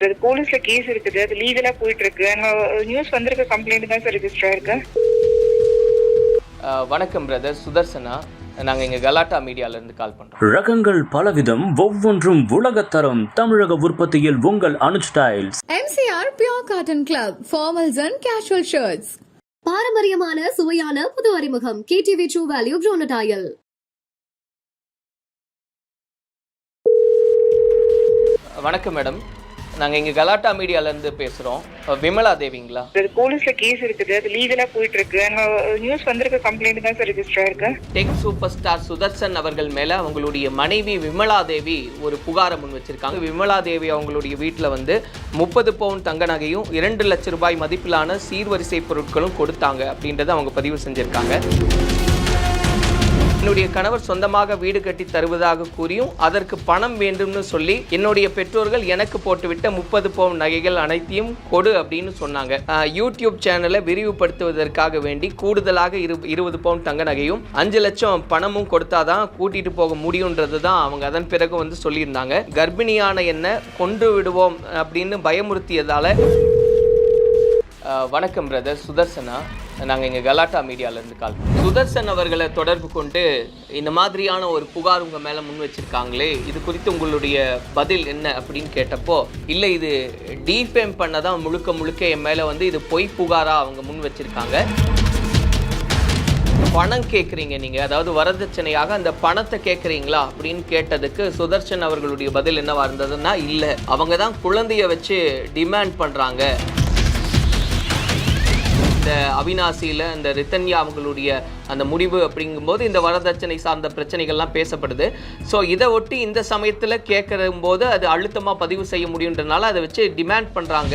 அது போலீஸ்ல கேஸ் இருக்குது அது லீகலா போயிட்டு இருக்கு நியூஸ் வந்திருக்க கம்ப்ளைண்ட் தான் சார் ரெஜிஸ்டர் ஆயிருக்கு வணக்கம் பிரதர் சுதர்சனா. நாங்கள் இங்கே கலாட்டா மீடியாலேருந்து கால் பண்ணுறோம் ரகங்கள் பலவிதம் ஒவ்வொன்றும் உலகத்தரம் தமிழக உற்பத்தியில் உங்கள் Anuj tiles. MCR Pure Cotton Club, formals and casual shirts. பாரம்பரியமான சுவையான புது அறிமுகம். கேடிவி ட்ரூ வேல்யூ ப்ரோனடாயல் வணக்கம் மேடம் நாங்கள் இங்கே கலாட்டா மீடியாலேருந்து பேசுகிறோம் விமலா தேவிங்களா? அது போலீஸ்ல கேஸ் இருக்குது. அது லீகலா போயிட்டு இருக்கு நியூஸ் வந்திருக்க கம்ப்ளைண்ட் தான் சார் ரெஜிஸ்டர் ஆயிருக்கு. டெக் சூப்பர் ஸ்டார் சுதர்சன் அவர்கள் மேலே அவங்களுடைய மனைவி விமலா தேவி ஒரு புகாரை முன் வச்சிருக்காங்க. விமலா தேவி அவங்களுடைய வீட்டில் வந்து முப்பது பவுன் தங்க நகையும் இரண்டு லட்ச ரூபாய் மதிப்பிலான சீர்வரிசை பொருட்களும் கொடுத்தாங்க அப்படின்றத அவங்க பதிவு செஞ்சுருக்காங்க. என்னுடைய கணவர் சொந்தமாக வீடு கட்டி தருவதாக கூறியும் அதற்கு பணம் வேண்டும்னு சொல்லி என்னுடைய பெற்றோர்கள் எனக்கு போட்டுவிட்ட முப்பது பவுன் நகைகள் அனைத்தையும் கொடு அப்படின்னு சொன்னாங்க. யூடியூப் சேனலை விரிவுபடுத்துவதற்காக வேண்டி கூடுதலாக இரு இருபது பவுன் தங்க நகையும் அஞ்சு லட்சம் பணமும் கொடுத்தாதான் கூட்டிட்டு போக முடியுன்றது தான் அவங்க அதன் பிறகு வந்து சொல்லியிருந்தாங்க. கர்ப்பிணியான என்ன கொன்று விடுவோம் அப்படின்னு பயமுறுத்தியதால வணக்கம் பிரதர் சுதர்சனா. நாங்கள் இங்கே கலாட்டா மீடியாவிலேருந்து கால் சுதர்சன் அவர்களை தொடர்பு கொண்டு இந்த மாதிரியான ஒரு புகார் உங்கள் மேலே முன் வச்சிருக்காங்களே இது குறித்து உங்களுடைய பதில் என்ன அப்படின்னு கேட்டப்போ இல்லை இது டீஃபேம் பண்ண தான் முழுக்க முழுக்க என் மேலே வந்து இது பொய் புகாராக அவங்க முன் வச்சிருக்காங்க? பணம் கேட்குறீங்க நீங்கள் அதாவது வரதட்சணையாக அந்த பணத்தை கேட்குறீங்களா அப்படின்னு கேட்டதுக்கு சுதர்சன் அவர்களுடைய பதில் என்னவா இருந்ததுன்னா இல்லை. அவங்க தான் குழந்தைய வச்சு டிமாண்ட் பண்ணுறாங்க இந்த அவினாசியில் இந்த ரித்தன்யா அவங்களுடைய அந்த முடிவு அப்படிங்கும்போது இந்த வரதட்சணை சார்ந்த பிரச்சனைகள்லாம் பேசப்படுது. ஸோ இதை ஒட்டி இந்த சமயத்தில் கேட்குற போது அது அழுத்தமாக பதிவு செய்ய முடியுன்றனால அதை வச்சு டிமாண்ட் பண்ணுறாங்க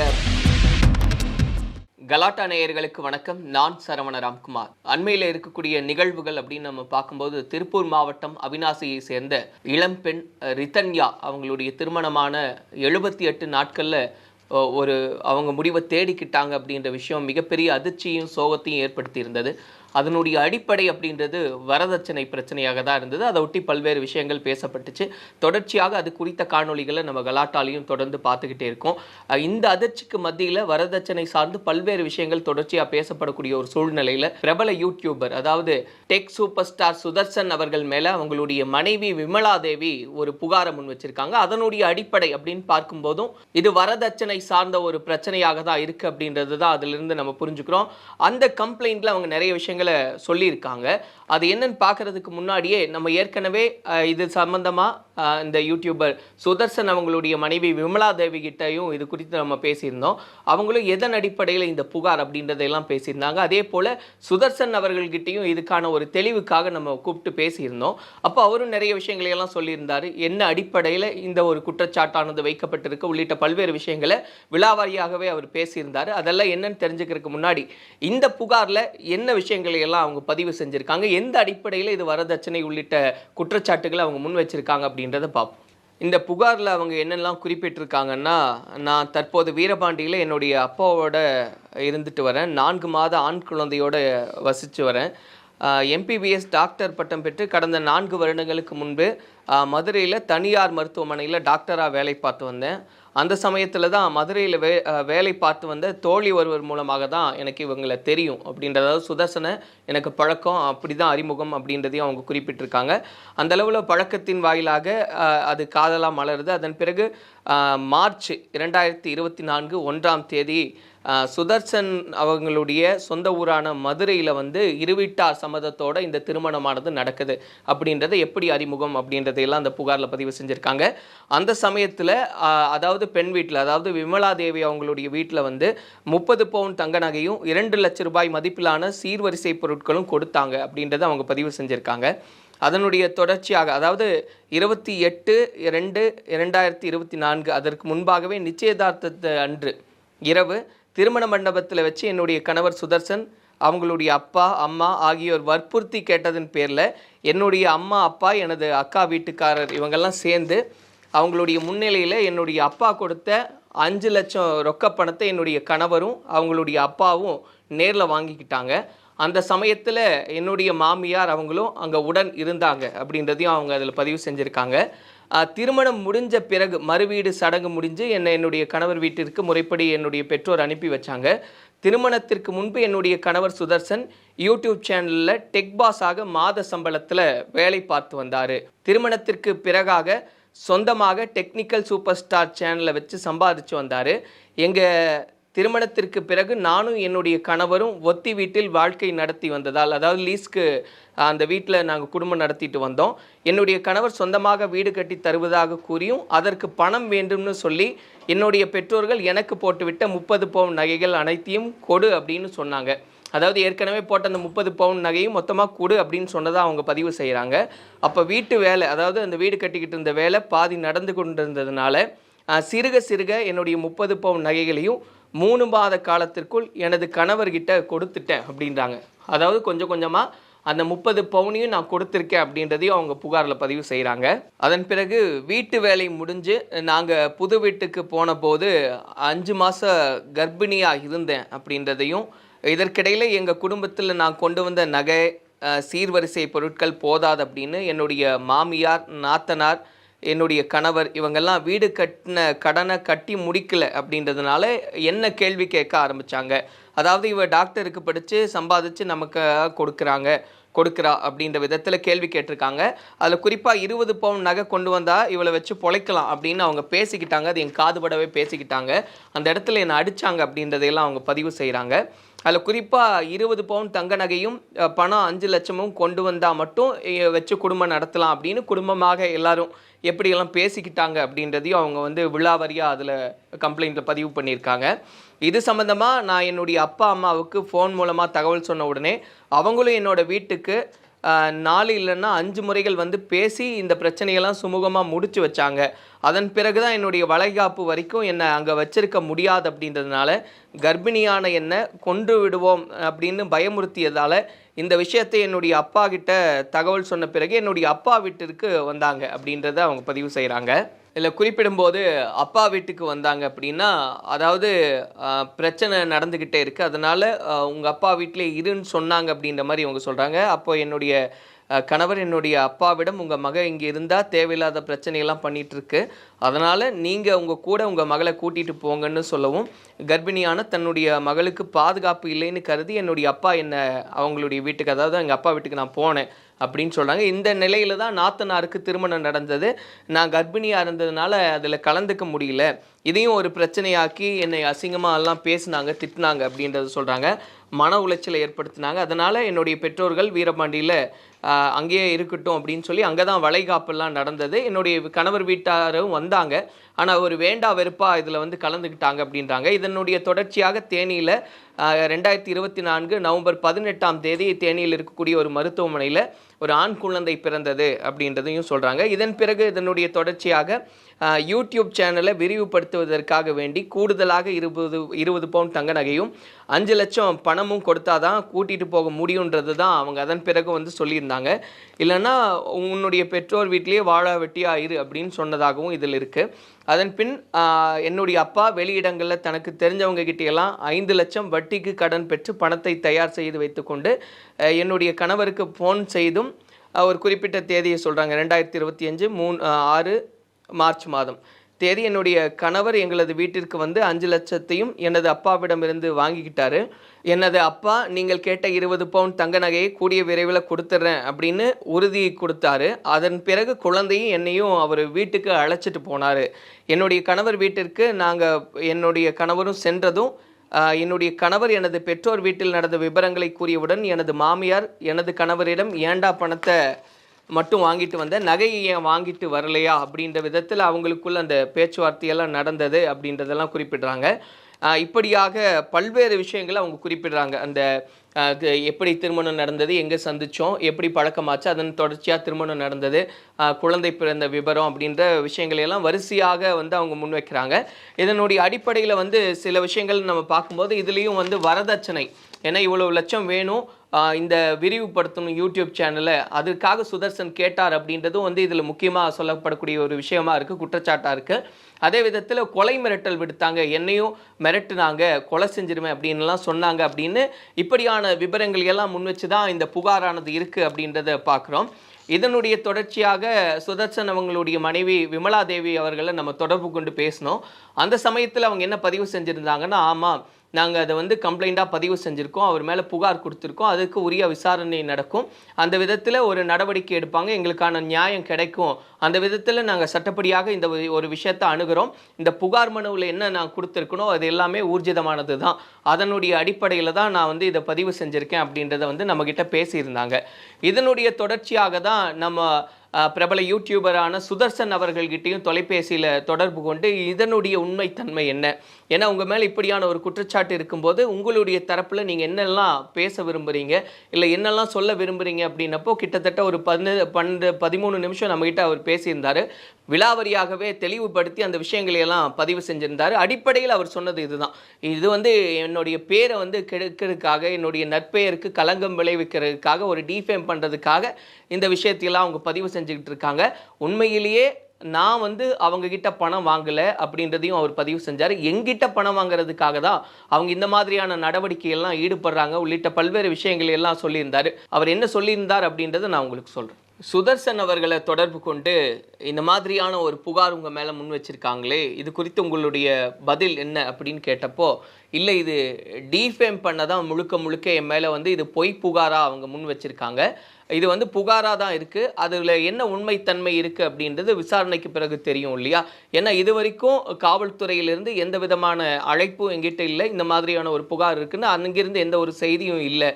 கலாட்டா நேயர்களுக்கு வணக்கம். நான் சரவண ராம்குமார். அண்மையில் இருக்கக்கூடிய நிகழ்வுகள் அப்படின்னு நம்ம பார்க்கும்போது திருப்பூர் மாவட்டம் அவினாசியை சேர்ந்த இளம்பெண் அஹ், ரிதன்யா அவங்களுடைய திருமணமான எழுபத்தி எட்டு நாட்களில் ஒரு அவங்க முடிவை தேடிக்கிட்டாங்க அப்படின்ற விஷயம் மிகப்பெரிய அதிர்ச்சியும் சோகத்தையும் ஏற்படுத்தி இருந்தது அதனுடைய அடிப்படை அப்படின்றது வரதட்சணை பிரச்சனையாக தான் இருந்தது. அதை ஒட்டி பல்வேறு விஷயங்கள் பேசப்பட்டுச்சு. தொடர்ச்சியாக அது குறித்த காணொளிகளை நம்ம கலாட்டாலையும் தொடர்ந்து பார்த்துக்கிட்டே இருக்கோம். இந்த அதிர்ச்சிக்கு மத்தியில் வரதட்சணை சார்ந்து பல்வேறு விஷயங்கள் தொடர்ச்சியாக பேசப்படக்கூடிய ஒரு சூழ்நிலையில் பிரபல யூடியூபர் அதாவது டெக் சூப்பர் ஸ்டார் சுதர்சன் அவர்கள் மேலே அவங்களுடைய மனைவி விமலா தேவி ஒரு புகாரை முன் வச்சிருக்காங்க. அதனுடைய அடிப்படை அப்படின்னு பார்க்கும்போதும் இது வரதட்சணை சார்ந்த ஒரு பிரச்சனையாக தான் இருக்குது அப்படின்றது தான் அதிலிருந்து நம்ம புரிஞ்சுக்கிறோம். அந்த கம்ப்ளைண்ட்டில் அவங்க நிறைய விஷயங்கள் சொல்லியிருக்காங்க. அது என்னன்னு பார்க்குறதுக்கு முன்னாடியே நம்ம ஏற்கனவே இது சம்பந்தமா இந்த யூடியூபர் சுதர்சன் அவங்களுடைய மனைவி விமலா தேவி கிட்டையும் இது குறித்து நம்ம பேசியிருந்தோம். அவங்களும் எதன் அடிப்படையில் இந்த புகார் அப்படின்றதையெல்லாம் பேசியிருந்தாங்க. அதே போல சுதர்சன் அவர்கள்கிட்டையும் இதுக்கான ஒரு தெளிவுக்காக நம்ம கூப்பிட்டு பேசியிருந்தோம். அப்போ அவரும் நிறைய விஷயங்களை எல்லாம் சொல்லியிருந்தாரு. என்ன அடிப்படையில் இந்த ஒரு குற்றச்சாட்டானது வைக்கப்பட்டிருக்கு? உள்ளிட்ட பல்வேறு விஷயங்களை விழாவாரியாகவே அவர் பேசியிருந்தார். அதெல்லாம் என்னன்னு தெரிஞ்சுக்கிறதுக்கு முன்னாடி இந்த புகாரில் என்ன விஷயங்கள் எல்லாம் அவங்க பதிவு செஞ்சுருக்காங்க. எந்த அடிப்படையில் இது வரதட்சணை உள்ளிட்ட குற்றச்சாட்டுகளை அவங்க முன் வச்சுருக்காங்க அப்படின்றத பார்ப்போம். இந்த புகாரில் அவங்க என்னெல்லாம் குறிப்பிட்டிருக்காங்கன்னா நான் தற்போது வீரபாண்டியில் என்னுடைய அப்பாவோட இருந்துட்டு வரேன். நான்கு மாத ஆண் குழந்தையோட வசித்து வரேன். எம்பிபிஎஸ் டாக்டர் பட்டம் பெற்று கடந்த நான்கு வருடங்களுக்கு முன்பு மதுரையில் தனியார் மருத்துவமனையில் டாக்டராக வேலை பார்த்து வந்தேன். அந்த சமயத்தில் தான் மதுரையில் வே வேலை பார்த்து வந்த தோழி ஒருவர் மூலமாக தான் எனக்கு இவங்களை தெரியும் அப்படின்றதாவது சுதர்சனை எனக்கு பழக்கம் அப்படி தான் அறிமுகம் அப்படின்றதையும் அவங்க குறிப்பிட்டிருக்காங்க. அந்த அளவில் பழக்கத்தின் வாயிலாக அது காதலாக மலருது. அதன் பிறகு மார்ச் இரண்டாயிரத்தி இருபத்தி நான்கு ஒன்றாம் தேதி சுதர்சன் அவங்களுடைய சொந்த ஊரான மதுரையில் வந்து இருவிட்டார் சம்மதத்தோட இந்த திருமணமானது நடக்குது. அப்படின்றத எப்படி அறிமுகம் அப்படின்றதையெல்லாம் அந்த புகாரில் பதிவு செஞ்சுருக்காங்க. அந்த சமயத்தில் அதாவது பெண் வீட்டில் அதாவது விமலா தேவி அவங்களுடைய வீட்டில் வந்து முப்பது பவுன் தங்க நகையும் இரண்டு லட்ச ரூபாய் மதிப்பிலான சீர்வரிசை பொருட்களும் கொடுத்தாங்க அப்படின்றத அவங்க பதிவு செஞ்சுருக்காங்க. அதனுடைய தொடர்ச்சியாக அதாவது இருபத்தி எட்டு ரெண்டு இரண்டாயிரத்தி இருபத்தி நான்கு அதற்கு முன்பாகவே நிச்சயதார்த்தத்தை அன்று இரவு திருமண மண்டபத்தில் வச்சு என்னுடைய கணவர் சுதர்சன் அவங்களுடைய அப்பா அம்மா ஆகியோர் வற்புறுத்தி கேட்டதன் பேரில் என்னுடைய அம்மா அப்பா எனது அக்கா வீட்டுக்காரர் இவங்கெல்லாம் சேர்ந்து அவங்களுடைய முன்னிலையில் என்னுடைய அப்பா கொடுத்த அஞ்சு லட்சம் ரொக்க பணத்தை என்னுடைய கணவரும் அவங்களுடைய அப்பாவும் நேரில் வாங்கிக்கிட்டாங்க. அந்த சமயத்தில் என்னுடைய மாமியார் அவங்களும் அங்கே உடன் இருந்தாங்க அப்படின்றதையும் அவங்க அதில் பதிவு செஞ்சுருக்காங்க. திருமணம் முடிஞ்ச பிறகு மறுவீடு சடங்கு முடிஞ்சு என்னை என்னுடைய கணவர் வீட்டிற்கு முறைப்படி என்னுடைய பெற்றோர் அனுப்பி வச்சாங்க. திருமணத்திற்கு முன்பு என்னுடைய கணவர் சுதர்சன் யூடியூப் சேனலில் டெக் பாஸாக மாத சம்பளத்தில் வேலை பார்த்து வந்தார். திருமணத்திற்கு பிறகாக சொந்தமாக டெக்னிக்கல் சூப்பர் ஸ்டார் சேனலை வச்சு சம்பாதிச்சு வந்தார். எங்கள் திருமணத்திற்கு பிறகு நானும் என்னுடைய கணவரும் ஒத்தி வீட்டில் வாழ்க்கை நடத்தி வந்ததால் அதாவது லீஸ்க்கு அந்த வீட்டில் நாங்கள் குடும்பம் நடத்திட்டு வந்தோம். என்னுடைய கணவர் சொந்தமாக வீடு கட்டி தருவதாக கூறியும் அதற்கு பணம் வேண்டும்னு சொல்லி என்னுடைய பெற்றோர்கள் எனக்கு போட்டுவிட்ட முப்பது பவுன் நகைகள் அனைத்தையும் கொடு அப்படின்னு சொன்னாங்க. அதாவது ஏற்கனவே போட்ட அந்த முப்பது பவுன் நகையும் மொத்தமாக கொடு அப்படின்னு சொன்னதாக அவங்க பதிவு செய்கிறாங்க அப்போ வீட்டு வேலை அதாவது அந்த வீடு கட்டிக்கிட்டு இருந்த வேலை பாதி நடந்து கொண்டிருந்ததுனால சிறுக சிறுக என்னுடைய முப்பது பவுன் நகைகளையும் மூணு மாத காலத்திற்குள் எனது கணவர்கிட்ட கொடுத்துட்டேன் அப்படின்றாங்க. அதாவது கொஞ்சம் கொஞ்சமாக அந்த முப்பது பவுனையும் நான் கொடுத்துருக்கேன் அப்படின்றதையும் அவங்க புகாரில் பதிவு செய்கிறாங்க அதன் பிறகு வீட்டு வேலை முடிஞ்சு நாங்கள் புது வீட்டுக்கு போன போது அஞ்சு மாத கர்ப்பிணியாக இருந்தேன் அப்படின்றதையும் இதற்கிடையில் எங்கள் குடும்பத்தில் நான் கொண்டு வந்த நகை சீர்வரிசை பொருட்கள் போதாது அப்படின்னு என்னுடைய மாமியார் நாத்தனார் என்னுடைய கணவர் இவங்கெல்லாம் வீடு கட்டின கடனை கட்டி முடிக்கல அப்படின்றதுனால என்ன கேள்வி கேட்க ஆரம்பித்தாங்க அதாவது இவ டாக்டருக்கு படித்து சம்பாதிச்சு நமக்கு கொடுக்குறாங்க கொடுக்குறா அப்படின்ற விதத்தில் கேள்வி கேட்டிருக்காங்க. அதில் குறிப்பாக இருபது பவுன் நகை கொண்டு வந்தால் இவளை வச்சு பொழைக்கலாம் அப்படின்னு அவங்க பேசிக்கிட்டாங்க. அது என் காதுபடவே பேசிக்கிட்டாங்க. அந்த இடத்துல என்னை அடித்தாங்க அப்படின்றதையெல்லாம் அவங்க பதிவு செய்கிறாங்க அதில் குறிப்பாக இருபது பவுன் தங்க நகையும் பணம் அஞ்சு லட்சமும் கொண்டு வந்தால் மட்டும் வச்சு குடும்பம் நடத்தலாம் அப்படின்னு குடும்பமாக எல்லாரும் எப்படியெல்லாம் பேசிக்கிட்டாங்க அப்படின்றதையும் அவங்க வந்து விழாவரியாக அதில் கம்ப்ளைண்ட்டில் பதிவு பண்ணியிருக்காங்க. இது சம்மந்தமாக நான் என்னுடைய அப்பா அம்மாவுக்கு ஃபோன் மூலமாக தகவல் சொன்ன உடனே அவங்களும் என்னோடய வீட்டுக்கு நாலு இல்லைன்னா அஞ்சு முறைகள் வந்து பேசி இந்த பிரச்சனையெல்லாம் சுமூகமாக முடிச்சு வச்சாங்க. அதன் பிறகு தான் என்னுடைய வளைகாப்பு வரைக்கும் என்னை அங்கே வச்சிருக்க முடியாது அப்படின்றதுனால கர்ப்பிணியான என்னை கொன்று விடுவோம் அப்படின்னு பயமுறுத்தியதால் இந்த விஷயத்தை என்னுடைய அப்பா கிட்ட தகவல் சொன்ன பிறகு என்னுடைய அப்பா வீட்டிற்கு வந்தாங்க அப்படின்றத அவங்க பதிவு செய்கிறாங்க இதில் குறிப்பிடும்போது அப்பா வீட்டுக்கு வந்தாங்க அப்படின்னா அதாவது பிரச்சனை நடந்துக்கிட்டே இருக்குது அதனால் உங்கள் அப்பா வீட்டிலே இருன்னு சொன்னாங்க அப்படின்ற மாதிரி இவங்க சொல்கிறாங்க அப்போ என்னுடைய கணவர் என்னுடைய அப்பாவிடம் உங்கள் மக இங்கே இருந்தால் தேவையில்லாத பிரச்சனையெல்லாம் பண்ணிகிட்ருக்கு அதனால் நீங்கள் உங்கள் கூட உங்கள் மகளை கூட்டிகிட்டு போங்கன்னு சொல்லவும் கர்ப்பிணியான தன்னுடைய மகளுக்கு பாதுகாப்பு இல்லைன்னு கருதி என்னுடைய அப்பா என்னை அவங்களுடைய வீட்டுக்கு அதாவது எங்கள் அப்பா வீட்டுக்கு நான் போனேன். அப்படின்னு சொல்கிறாங்க இந்த நிலையில தான் நாத்தனாருக்கு திருமணம் நடந்தது. நான் கர்ப்பிணியாக இருந்ததுனால அதில் கலந்துக்க முடியல. இதையும் ஒரு பிரச்சனையாக்கி என்னை அசிங்கமாக எல்லாம் பேசினாங்க திட்டினாங்க அப்படின்றத சொல்கிறாங்க மன உளைச்சலை ஏற்படுத்தினாங்க. அதனால் என்னுடைய பெற்றோர்கள் வீரபாண்டியில் அங்கேயே இருக்கட்டும் அப்படின்னு சொல்லி அங்கே தான் வளைகாப்பெல்லாம் நடந்தது. என்னுடைய கணவர் வீட்டாரும் வந்தாங்க. ஆனால் ஒரு வேண்டா வெறுப்பாக இதில் வந்து கலந்துக்கிட்டாங்க அப்படின்றாங்க. இதனுடைய தொடர்ச்சியாக தேனியில் ரெண்டாயிரத்தி இருபத்தி நான்கு நவம்பர் பதினெட்டாம் தேதி தேனியில் இருக்கக்கூடிய ஒரு மருத்துவமனையில் ஒரு ஆண் குழந்தை பிறந்தது அப்படின்றதையும் சொல்கிறாங்க இதன் பிறகு இதனுடைய தொடர்ச்சியாக யூடியூப் சேனலை விரிவுபடுத்துவதற்காக வேண்டி கூடுதலாக இருபது இருபது பவுன் தங்க நகையும் அஞ்சு லட்சம் பணமும் கொடுத்தாதான் கூட்டிகிட்டு போக முடியுன்றது தான் அவங்க அதன் பிறகு வந்து சொல்லியிருந்தாங்க. இல்லைன்னா உன்னுடைய பெற்றோர் வீட்டிலேயே வாழ வெட்டியா இரு அப்படின்னு சொன்னதாகவும் இதில் இருக்குது அதன் பின் என்னுடைய அப்பா வெளியிடங்களில் தனக்கு தெரிஞ்சவங்க கிட்டேயெல்லாம் ஐந்து லட்சம் வட்டிக்கு கடன் பெற்று பணத்தை தயார் செய்து வைத்துக்கொண்டு என்னுடைய கணவருக்கு ஃபோன் செய்தும் ஒரு குறிப்பிட்ட தேதியை சொல்கிறாங்க ரெண்டாயிரத்தி இருபத்தி அஞ்சு மூணு ஆறு மார்ச் மாதம். தேதி என்னுடைய கணவர் எங்களது வீட்டிற்கு வந்து அஞ்சு லட்சத்தையும் எனது அப்பாவிடமிருந்து வாங்கிக்கிட்டாரு. எனது அப்பா நீங்கள் கேட்ட இருபது பவுன் தங்க நகையை கூடிய விரைவில் கொடுத்துட்றேன் அப்படின்னு உறுதி கொடுத்தாரு. அதன் பிறகு குழந்தையும் என்னையும் அவர் வீட்டுக்கு அழைச்சிட்டு போனார். என்னுடைய கணவர் வீட்டிற்கு நாங்கள் என்னுடைய கணவரும் சென்றதும் என்னுடைய கணவர் எனது பெற்றோர் வீட்டில் நடந்த விவரங்களை கூறியவுடன் எனது மாமியார் எனது கணவரிடம் ஏண்டா பணத்தை மட்டும் வாங்கிட்டு வந்தேன் நகையை ஏன் வாங்கிட்டு வரலையா அப்படின்ற விதத்தில் அவங்களுக்குள்ள அந்த பேச்சுவார்த்தையெல்லாம் நடந்தது அப்படின்றதெல்லாம் குறிப்பிடுறாங்க. இப்படியாக பல்வேறு விஷயங்களை அவங்க குறிப்பிடுறாங்க. அந்த எப்படி திருமணம் நடந்தது எங்கே சந்தித்தோம் எப்படி பழக்கமாச்சு அதன் தொடர்ச்சியாக திருமணம் நடந்தது குழந்தை பிறந்த விவரம் அப்படின்ற விஷயங்களையெல்லாம் வரிசையாக வந்து அவங்க முன்வைக்கிறாங்க. இதனுடைய அடிப்படையில் வந்து சில விஷயங்கள் நம்ம பார்க்கும்போது இதுலேயும் வந்து வரதட்சணை. ஏன்னா இவ்வளவு லட்சம் வேணும் இந்த விரிவுபடுத்தணும் யூடியூப் சேனலை அதுக்காக சுதர்சன் கேட்டார் அப்படின்றதும் வந்து இதில் முக்கியமாக சொல்லப்படக்கூடிய ஒரு விஷயமா இருக்குது குற்றச்சாட்டாக இருக்குது அதே விதத்தில் கொலை மிரட்டல் விடுத்தாங்க என்னையும் மிரட்டுனாங்க கொலை செஞ்சிருவேன் அப்படின்லாம் சொன்னாங்க அப்படின்னு இப்படியான விவரங்கள் எல்லாம் முன் வச்சு தான் இந்த புகாரானது இருக்குது அப்படின்றத பார்க்குறோம் இதனுடைய தொடர்ச்சியாக சுதர்சன் அவங்களுடைய மனைவி விமலா தேவி அவர்களை நம்ம தொடர்பு கொண்டு பேசினோம். அந்த சமயத்தில் அவங்க என்ன பதிவு செஞ்சுருந்தாங்கன்னா ஆமாம் நாங்கள் அதை வந்து கம்ப்ளைண்ட்டாக பதிவு செஞ்சுருக்கோம். அவர் மேலே புகார் கொடுத்துருக்கோம். அதுக்கு உரிய விசாரணை நடக்கும். அந்த விதத்தில் ஒரு நடவடிக்கை எடுப்பாங்க. எங்களுக்கான நியாயம் கிடைக்கும். அந்த விதத்தில் நாங்கள் சட்டப்படியாக இந்த ஒரு- விஷயத்தை அணுகிறோம். இந்த புகார் மனுவில் என்ன நான் கொடுத்துருக்கணும் அது எல்லாமே ஊர்ஜிதமானது தான் அதனுடைய அடிப்படையில் தான் நான் வந்து இதை பதிவு செஞ்சுருக்கேன் அப்படின்றத வந்து நம்மக்கிட்ட பேசியிருந்தாங்க. இதனுடைய தொடர்ச்சியாக தான் நம்ம பிரபல யூடியூபரான சுதர்சன் அவர்கள்கிட்டயும் தொலைபேசியில் தொடர்பு கொண்டு இதனுடைய உண்மைத்தன்மை என்ன? ஏன்னா உங்கள் மேலே இப்படியான ஒரு குற்றச்சாட்டு இருக்கும்போது உங்களுடைய தரப்பில் நீங்கள் என்னெல்லாம் பேச விரும்புகிறீங்க இல்லை என்னெல்லாம் சொல்ல விரும்புகிறீங்க அப்படின்னப்போ கிட்டத்தட்ட ஒரு பதினெ பன்னெண்டு பதிமூணு நிமிஷம் நம்மகிட்ட அவர் பேசியிருந்தார். விலாவரியாகவே தெளிவுபடுத்தி அந்த விஷயங்களை எல்லாம் பதிவு செஞ்சிருந்தார். அடிப்படையில் அவர் சொன்னது இதுதான். இது வந்து என்னுடைய பேரை வந்து கெடுக்கிறதுக்காக என்னுடைய நற்பெயருக்கு களங்கம் விளைவிக்கிறதுக்காக ஒரு டிஃபேம் பண்ணுறதுக்காக இந்த விஷயத்தையெல்லாம் அவங்க பதிவு செஞ்சுக்கிட்டு இருக்காங்க. உண்மையிலேயே நான் வந்து அவங்கக்கிட்ட பணம் வாங்கலை அப்படின்றதையும் அவர் பதிவு செஞ்சார். எங்கிட்ட பணம் வாங்குறதுக்காக தான் அவங்க இந்த மாதிரியான நடவடிக்கையெல்லாம் ஈடுபடுறாங்க. உள்ளிட்ட பல்வேறு விஷயங்களையெல்லாம் சொல்லியிருந்தார். அவர் என்ன சொல்லியிருந்தார் அப்படின்றத நான் உங்களுக்கு சொல்கிறேன் சுதர்சன் அவர்களை தொடர்பு கொண்டு இந்த மாதிரியான ஒரு புகார் உங்கள் மேலே முன் வச்சிருக்காங்களே இது குறித்து உங்களுடைய பதில் என்ன அப்படின்னு கேட்டப்போ இல்லை இது டீஃபேம் பண்ண தான் முழுக்க முழுக்க என் மேலே வந்து இது பொய் புகாராக அவங்க முன் வச்சுருக்காங்க. இது வந்து புகாராக தான் இருக்குது அதில் என்ன உண்மைத்தன்மை இருக்குது அப்படின்றது விசாரணைக்கு பிறகு தெரியும் இல்லையா? ஏன்னா இது வரைக்கும் காவல்துறையிலிருந்து எந்த விதமான அழைப்பும் எங்கிட்ட இல்லை. இந்த மாதிரியான ஒரு புகார் இருக்குன்னு அங்கிருந்து எந்த ஒரு செய்தியும் இல்லை.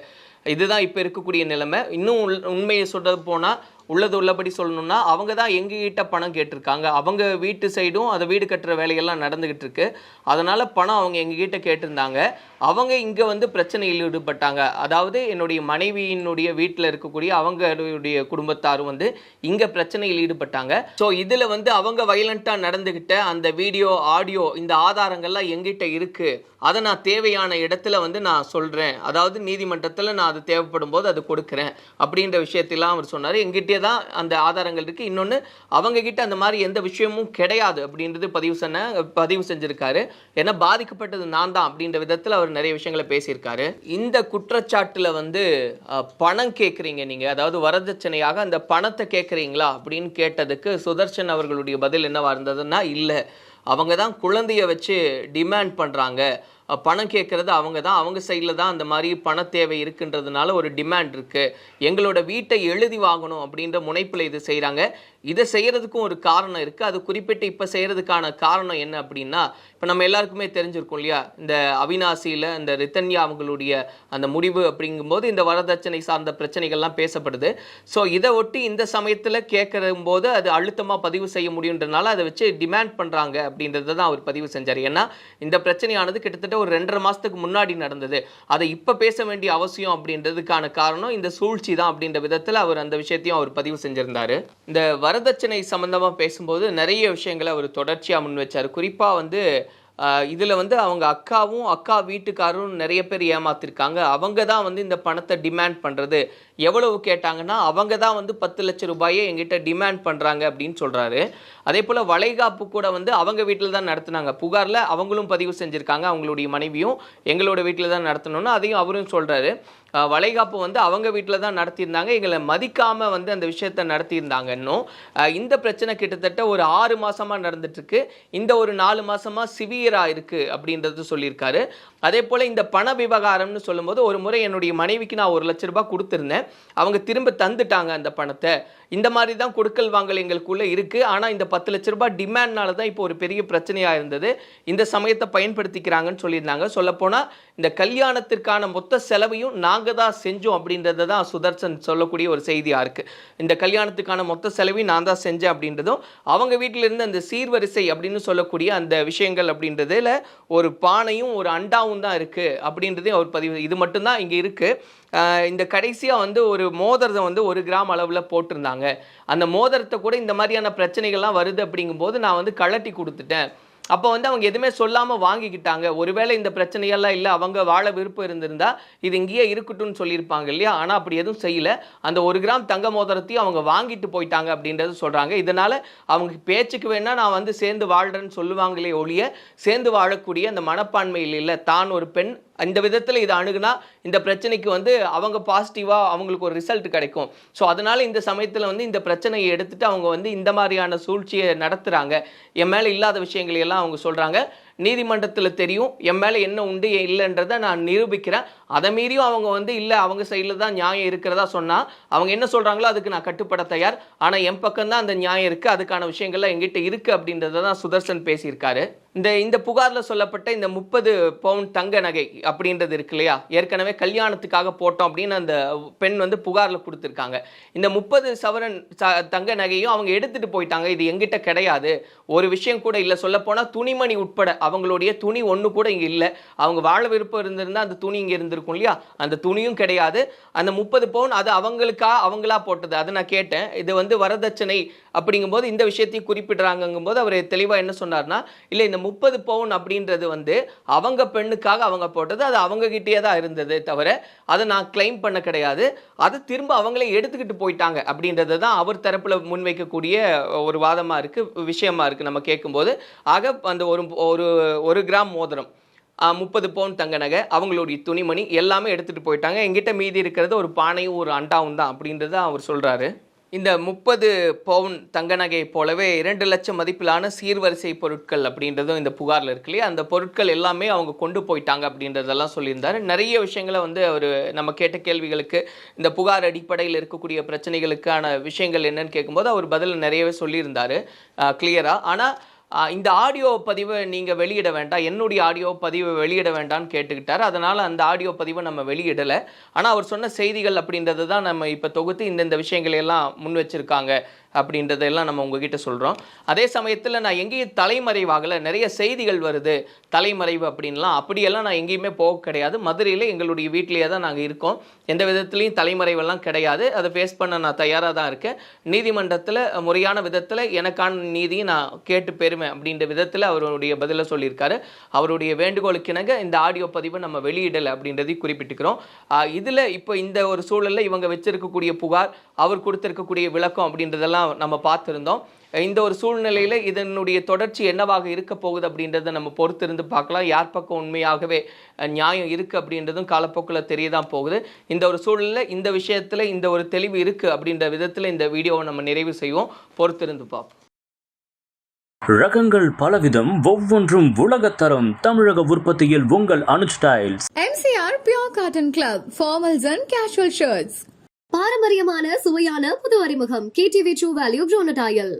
இதுதான் இப்போ இருக்கக்கூடிய நிலைமை. இன்னும் உண்மையை சொல்கிறது போனால் உள்ளது உள்ளபடி சொல்லணும்னா அவங்க தான் எங்ககிட்ட பணம் கேட்டிருக்காங்க. அவங்க வீட்டு சைடும் அதை வீடு கட்டுற வேலையெல்லாம் நடந்துகிட்டு இருக்கு. அதனால பணம் அவங்க எங்ககிட்ட கேட்டிருந்தாங்க. அவங்க இங்கே வந்து பிரச்சனையில் ஈடுபட்டாங்க. அதாவது என்னுடைய மனைவியினுடைய வீட்டில் இருக்கக்கூடிய அவங்களுடைய குடும்பத்தாரும் வந்து இங்கே பிரச்சனையில் ஈடுபட்டாங்க. ஸோ இதில் வந்து அவங்க வயலண்ட்டாக நடந்துக்கிட்ட அந்த வீடியோ ஆடியோ இந்த ஆதாரங்கள்லாம் எங்கிட்ட இருக்குது அதை நான் தேவையான இடத்துல வந்து நான் சொல்கிறேன் அதாவது நீதிமன்றத்தில் நான் அது தேவைப்படும் போது அது கொடுக்குறேன். அப்படின்ற விஷயத்தெல்லாம் அவர் சொன்னார். எங்கிட்டே தான் அந்த ஆதாரங்கள் இருக்குது இன்னொன்று அவங்கக்கிட்ட அந்த மாதிரி எந்த விஷயமும் கிடையாது அப்படின்றது பதிவு சொன்ன பதிவு செஞ்சுருக்காரு. ஏன்னா பாதிக்கப்பட்டது நான் தான் அப்படின்ற விதத்தில் அவர் நிறைய விஷயங்களை பேசியிருக்காரு. இந்த குற்றச்சாட்டில் வந்து பணம் கேட்குறீங்க நீங்கள் அதாவது வரதட்சணையாக அந்த பணத்தை கேட்குறீங்களா அப்படின்னு கேட்டதுக்கு சுதர்ஷன் அவர்களுடைய பதில் என்னவா இருந்ததுன்னா இல்லை. அவங்க தான் குழந்தைய வச்சு டிமாண்ட் பண்ணுறாங்க பணம் கேட்குறது அவங்க தான். அவங்க சைடில் தான் அந்த மாதிரி பண தேவை இருக்குன்றதுனால ஒரு டிமாண்ட் இருக்குது எங்களோட வீட்டை எழுதி வாங்கணும் அப்படின்ற முனைப்பில் இது செய்கிறாங்க இதை செய்கிறதுக்கும் ஒரு காரணம் இருக்குது அது குறிப்பிட்டு இப்போ செய்கிறதுக்கான காரணம் என்ன அப்படின்னா இப்போ நம்ம எல்லாருக்குமே தெரிஞ்சிருக்கோம் இல்லையா? இந்த அவினாசியில் இந்த ரித்தன்யா அவங்களுடைய அந்த முடிவு அப்படிங்கும்போது இந்த வரதட்சணை சார்ந்த பிரச்சனைகள்லாம் பேசப்படுது. ஸோ இதை ஒட்டி இந்த சமயத்தில் கேட்குற போது அது அழுத்தமாக பதிவு செய்ய முடியுன்றனால அதை வச்சு டிமாண்ட் பண்ணுறாங்க அப்படின்றத தான் அவர் பதிவு செஞ்சார். ஏன்னா இந்த பிரச்சனையானது கிட்டத்தட்ட ஒரு ரெண்டரை மாதத்துக்கு முன்னாடி நடந்தது. அதை இப்போ பேச வேண்டிய அவசியம் அப்படின்றதுக்கான காரணம் இந்த சூழ்ச்சி தான் அப்படின்ற விதத்தில் அவர் அந்த விஷயத்தையும் அவர் பதிவு செஞ்சிருந்தாரு. இந்த வரதட்சணை சம்பந்தமாக பேசும்போது நிறைய விஷயங்களை அவர் தொடர்ச்சியாக முன் வச்சார். குறிப்பாக வந்து இதில் வந்து அவங்க அக்காவும் அக்கா வீட்டுக்காரும் நிறைய பேர் ஏமாத்திருக்காங்க. அவங்க தான் வந்து இந்த பணத்தை டிமாண்ட் பண்ணுறது எவ்வளவு கேட்டாங்கன்னா அவங்க தான் வந்து பத்து லட்ச ரூபாயை எங்கிட்ட டிமாண்ட் பண்ணுறாங்க அப்படின்னு சொல்கிறாரு அதே போல் வளைகாப்பு கூட வந்து அவங்க வீட்டில் தான் நடத்துனாங்க. புகாரில் அவங்களும் பதிவு செஞ்சுருக்காங்க. அவங்களுடைய மனைவியும் எங்களோட வீட்டில் தான் நடத்தணும்னு அதையும் அவரும் சொல்கிறாரு வளைகாப்பு வந்து அவங்க வீட்டில் தான் நடத்தியிருந்தாங்க. எங்களை மதிக்காமல் வந்து அந்த விஷயத்தை நடத்தியிருந்தாங்க இன்னும். இந்த பிரச்சனை கிட்டத்தட்ட ஒரு ஆறு மாதமாக நடந்துட்டுருக்கு. இந்த ஒரு நாலு மாதமாக சிவியராக இருக்குது அப்படின்றது சொல்லியிருக்காரு. அதே போல் இந்த பண விவகாரம்னு சொல்லும்போது ஒரு முறை என்னுடைய மனைவிக்கு நான் ஒரு லட்ச ரூபாய் கொடுத்துருந்தேன். அவங்க திரும்ப தந்துட்டாங்க அந்த பணத்தை. இந்த மாதிரி தான் கொடுக்கல் வாங்கல் எங்களுக்குள்ளே இருக்குது ஆனால் இந்த பத்து லட்ச ரூபாய் டிமாண்ட்னால தான் இப்போ ஒரு பெரிய பிரச்சனையாக இருந்தது. இந்த சமயத்தை பயன்படுத்திக்கிறாங்கன்னு சொல்லியிருந்தாங்க. சொல்லப்போனால் இந்த கல்யாணத்திற்கான மொத்த செலவையும் நாங்கள் தான் செஞ்சோம் அப்படின்றத தான் சுதர்சன் சொல்லக்கூடிய ஒரு செய்தியாக இருக்குது இந்த கல்யாணத்துக்கான மொத்த செலவையும் நான் தான் செஞ்சேன் அப்படின்றதும் அவங்க வீட்டில் இருந்து அந்த சீர்வரிசை அப்படின்னு சொல்லக்கூடிய அந்த விஷயங்கள் அப்படின்றதுல ஒரு பானையும் ஒரு அண்டாவும் தான் இருக்குது அப்படின்றதே அவர் பதிவு இது மட்டும்தான் இங்கே இருக்குது இந்த கடைசியாக வந்து ஒரு மோதிரத்தை வந்து ஒரு கிராம் அளவில் போட்டிருந்தாங்க. அந்த மோதிரத்தை கூட இந்த மாதிரியான பிரச்சனைகள்லாம் வருது அப்படிங்கும்போது நான் வந்து கழட்டி கொடுத்துட்டேன். அப்போ வந்து அவங்க எதுவுமே சொல்லாமல் வாங்கிக்கிட்டாங்க. ஒருவேளை இந்த பிரச்சனையெல்லாம் இல்லை அவங்க வாழ விருப்பம் இருந்திருந்தா இது இங்கேயே இருக்கட்டும்னு சொல்லியிருப்பாங்க இல்லையா? ஆனால் அப்படி எதுவும் செய்யல. அந்த ஒரு கிராம் தங்க மோதிரத்தையும் அவங்க வாங்கிட்டு போயிட்டாங்க அப்படின்றது சொல்கிறாங்க இதனால் அவங்க பேச்சுக்கு வேணால் நான் வந்து சேர்ந்து வாழ்கிறேன்னு சொல்லுவாங்களே ஒழிய சேர்ந்து வாழக்கூடிய அந்த மனப்பான்மையில் இல்லை. தான் ஒரு பெண் இந்த விதத்தில் இதை அணுகுனா இந்த பிரச்சனைக்கு வந்து அவங்க பாசிட்டிவாக அவங்களுக்கு ஒரு ரிசல்ட் கிடைக்கும். ஸோ அதனால் இந்த சமயத்தில் வந்து இந்த பிரச்சனையை எடுத்துகிட்டு அவங்க வந்து இந்த மாதிரியான சூழ்ச்சியை நடத்துகிறாங்க என் மேலே இல்லாத விஷயங்களை எல்லாம் அவங்க சொல்கிறாங்க நீதிமன்றத்தில் தெரியும். என் மேலே என்ன உண்டு இல்லைன்றதை நான் நிரூபிக்கிறேன். அதை மீறியும் அவங்க வந்து இல்லை அவங்க சைடில் தான் நியாயம் இருக்கிறதா சொன்னால் அவங்க என்ன சொல்கிறாங்களோ அதுக்கு நான் கட்டுப்பட தயார். ஆனால் என் பக்கம் தான் அந்த நியாயம் இருக்குது அதுக்கான விஷயங்கள்லாம் எங்கிட்ட இருக்குது அப்படின்றத தான் சுதர்சன் பேசியிருக்காரு. இந்த இந்த புகாரில் சொல்லப்பட்ட இந்த முப்பது பவுன் தங்க நகை அப்படின்றது இருக்கு இல்லையா? ஏற்கனவே கல்யாணத்துக்காக போட்டோம் அப்படின்னு அந்த பெண் வந்து புகாரில் கொடுத்துருக்காங்க. இந்த முப்பது சவரன் ச- தங்க நகையும் அவங்க எடுத்துகிட்டு போயிட்டாங்க. இது எங்கிட்ட கிடையாது. ஒரு விஷயம் கூட இல்லை. சொல்லப்போனால் துணிமணி உட்பட அவங்களுடைய துணி ஒன்று கூட இங்கே இல்லை. அவங்க வாழ விருப்பம் இருந்திருந்தால் அந்த துணி இங்கே இருந்திருக்கும் இல்லையா? அந்த துணியும் கிடையாது. அந்த முப்பது பவுன் அது அவங்களுக்கா? அவங்களா போட்டது. அதை நான் கேட்டேன். இது வந்து வரதட்சணை அப்படிங்கும்போது இந்த விஷயத்தையும் குறிப்பிடுறாங்கங்கும்போது அவர் தெளிவாக என்ன சொன்னார்னா இல்லை இந்த முப்பது பவுன் அப்படின்றது வந்து அவங்க பெண்ணுக்காக அவங்க போட்டது. அது அவங்ககிட்டயே தான் இருந்தது தவிர அதை நான் கிளைம் பண்ண கிடையாது. அதை திரும்ப அவங்களே எடுத்துக்கிட்டு போயிட்டாங்க. அப்படின்றது தான் அவர் தரப்பில் முன்வைக்கக்கூடிய ஒரு வாதமாக இருக்குது விஷயமா இருக்குது நம்ம கேட்கும்போது. ஆக அந்த ஒரு ஒரு கிராம் மோதிரம். முப்பது பவுன் தங்க நகை அவங்களுடைய துணிமணி எல்லாமே எடுத்துகிட்டு போயிட்டாங்க. எங்கிட்ட மீதி இருக்கிறது ஒரு பானையும் ஒரு அண்டாவும் தான் அப்படின்றத அவர் சொல்கிறாரு இந்த முப்பது பவுன் தங்க நகையை போலவே இரண்டு லட்சம் மதிப்பிலான சீர்வரிசை பொருட்கள் அப்படின்றதும் இந்த புகாரில் இருக்கு இல்லையா? அந்த பொருட்கள் எல்லாமே அவங்க கொண்டு போயிட்டாங்க அப்படின்றதெல்லாம் சொல்லியிருந்தாரு. நிறைய விஷயங்களை வந்து அவர் நம்ம கேட்ட கேள்விகளுக்கு இந்த புகார் அடிப்படையில் இருக்கக்கூடிய பிரச்சனைகளுக்கான விஷயங்கள் என்னன்னு கேட்கும்போது அவர் பதில் நிறையவே சொல்லியிருந்தார். கிளியராக ஆனால் இந்த ஆடியோ பதிவை நீங்கள் வெளியிட வேண்டாம். என்னுடைய ஆடியோ பதிவை வெளியிட வேண்டாம்னு கேட்டுக்கிட்டார். அதனால் அந்த ஆடியோ பதிவை நம்ம வெளியிடலை. ஆனால் அவர் சொன்ன செய்திகள் அப்படின்றது தான் நம்ம இப்போ தொகுத்து இந்தந்த விஷயங்களையெல்லாம் முன் வச்சிருக்காங்க. அப்படின்றதெல்லாம் நம்ம உங்ககிட்ட சொல்கிறோம் அதே சமயத்தில் நான் எங்கேயும் தலைமறைவாகலை நிறைய செய்திகள் வருது. தலைமறைவு அப்படின்லாம் அப்படியெல்லாம் நான் எங்கேயுமே போக கிடையாது. மதுரையில் எங்களுடைய வீட்டிலேயே தான் நாங்கள் இருக்கோம். எந்த விதத்துலேயும் தலைமறைவெல்லாம் கிடையாது. அதை ஃபேஸ் பண்ண நான் தயாராக தான் இருக்கேன். நீதிமன்றத்தில் முறையான விதத்தில் எனக்கான நீதியை நான் கேட்டு பெறுவேன் அப்படின்ற விதத்தில் அவருடைய பதிலை சொல்லியிருக்காரு. அவருடைய வேண்டுகோளுக்கிணங்க இந்த ஆடியோ பதிவை நம்ம வெளியிடலை அப்படின்றதையும் குறிப்பிட்டுக்கிறோம். இதில் இப்போ இந்த ஒரு சூழலில் இவங்க வச்சிருக்கக்கூடிய புகார் அவர் கொடுத்துருக்கக்கூடிய விளக்கம் அப்படின்றதெல்லாம் நம்ம பார்த்துருந்தோம். இந்த ஒரு சூழ்நிலையில் இதனுடைய தொடர்ச்சி என்னவாக இருக்க போகுது அப்படின்றத நம்ம பொறுத்திருந்து பார்க்கலாம். யார் பக்கம் உண்மையாகவே நியாயம் இருக்குது அப்படின்றதும் காலப்போக்கில் தெரிய தான் போகுது. இந்த ஒரு சூழலில் இந்த விஷயத்தில் இந்த ஒரு தெளிவு இருக்குது அப்படின்ற விதத்தில் இந்த வீடியோவை நம்ம நிறைவு செய்வோம். பொறுத்திருந்து பார்ப்போம். ரகங்கள் பலவிதம் ஒவ்வொன்றும் உலகத்தரம் தமிழக உற்பத்தியில் உங்கள் Anuj tiles. MCR Pure Cotton Club, formals and casual shirts. பாரம்பரியமான சுவையான புது அறிமுகம். KTV true value ப்ரோனடாயல்